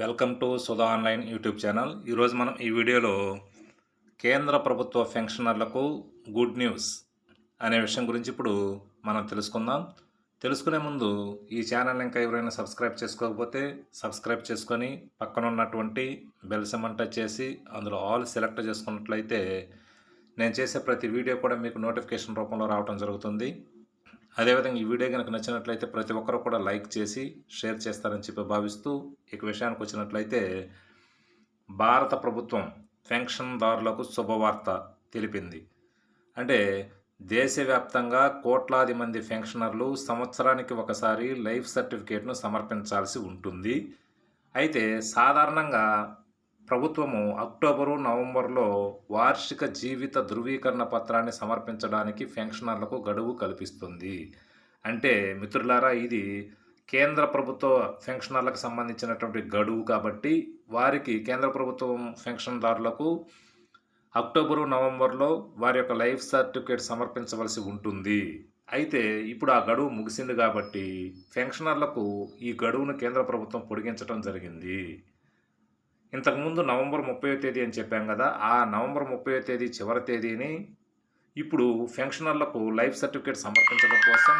Welcome to Sudha online YouTube channel. ఈరోజు మనం ఈ వీడియోలో కేంద్ర ప్రభుత్వ పెన్షనర్లకు గుడ్ న్యూస్ అనే విషయం గురించి ఇప్పుడు మనం తెలుసుకుందాం. తెలుసుకునే ముందు ఈ ఛానల్ ఇంకా ఎవరైనా సబ్స్క్రైబ్ చేసుకోకపోతే సబ్స్క్రైబ్ చేసుకొని పక్కన ఉన్నటువంటి బెల్ సిమ్మన్ టచ్ చేసి అందులో ఆల్ సెలెక్ట్ చేసుకున్నట్లయితే నేను చేసే ప్రతి వీడియో కూడా మీకు నోటిఫికేషన్ రూపంలో రావడం జరుగుతుంది. అదేవిధంగా ఈ వీడియో కనుక నచ్చినట్లయితే ప్రతి ఒక్కరు కూడా లైక్ చేసి షేర్ చేస్తారని చెప్పి భావిస్తూ ఇక విషయానికి వచ్చినట్లయితే భారత ప్రభుత్వం పెన్షన్దారులకు శుభవార్త తెలిపింది. అంటే దేశవ్యాప్తంగా కోట్లాది మంది పెన్షనర్లు సంవత్సరానికి ఒకసారి లైఫ్ సర్టిఫికేట్ను సమర్పించాల్సి ఉంటుంది. అయితే సాధారణంగా ప్రభుత్వము అక్టోబరు నవంబర్లో వార్షిక జీవిత ధృవీకరణ పత్రాన్ని సమర్పించడానికి పెన్షనర్లకు గడువు కల్పిస్తుంది. అంటే మిత్రులారా ఇది కేంద్ర ప్రభుత్వ పెన్షనర్లకు సంబంధించినటువంటి గడువు కాబట్టి వారికి కేంద్ర ప్రభుత్వం పెన్షన్దారులకు అక్టోబరు నవంబర్లో వారి యొక్క లైఫ్ సర్టిఫికేట్ సమర్పించవలసి ఉంటుంది. అయితే ఇప్పుడు ఆ గడువు ముగిసింది కాబట్టి పెన్షనర్లకు ఈ గడువును కేంద్ర ప్రభుత్వం పొడిగించడం జరిగింది. ఇంతకుముందు నవంబర్ ముప్పయో తేదీ అని చెప్పాం కదా ఆ నవంబర్ ముప్పై తేదీ చివరి తేదీని ఇప్పుడు పెన్షనర్లకు లైఫ్ సర్టిఫికేట్ సమర్పించడం కోసం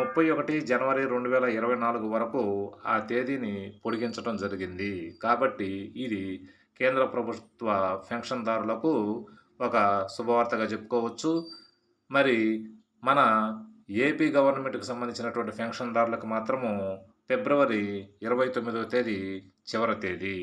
ముప్పై ఒకటి జనవరి రెండు వేల ఇరవై నాలుగు వరకు ఆ తేదీని పొడిగించడం జరిగింది. కాబట్టి ఇది కేంద్ర ప్రభుత్వ పెన్షన్దారులకు ఒక శుభవార్తగా చెప్పుకోవచ్చు. మరి మన ఏపీ గవర్నమెంట్కి సంబంధించినటువంటి పెన్షన్దారులకు మాత్రము ఫిబ్రవరి ఇరవై తొమ్మిదవ తేదీ చివరి తేదీ.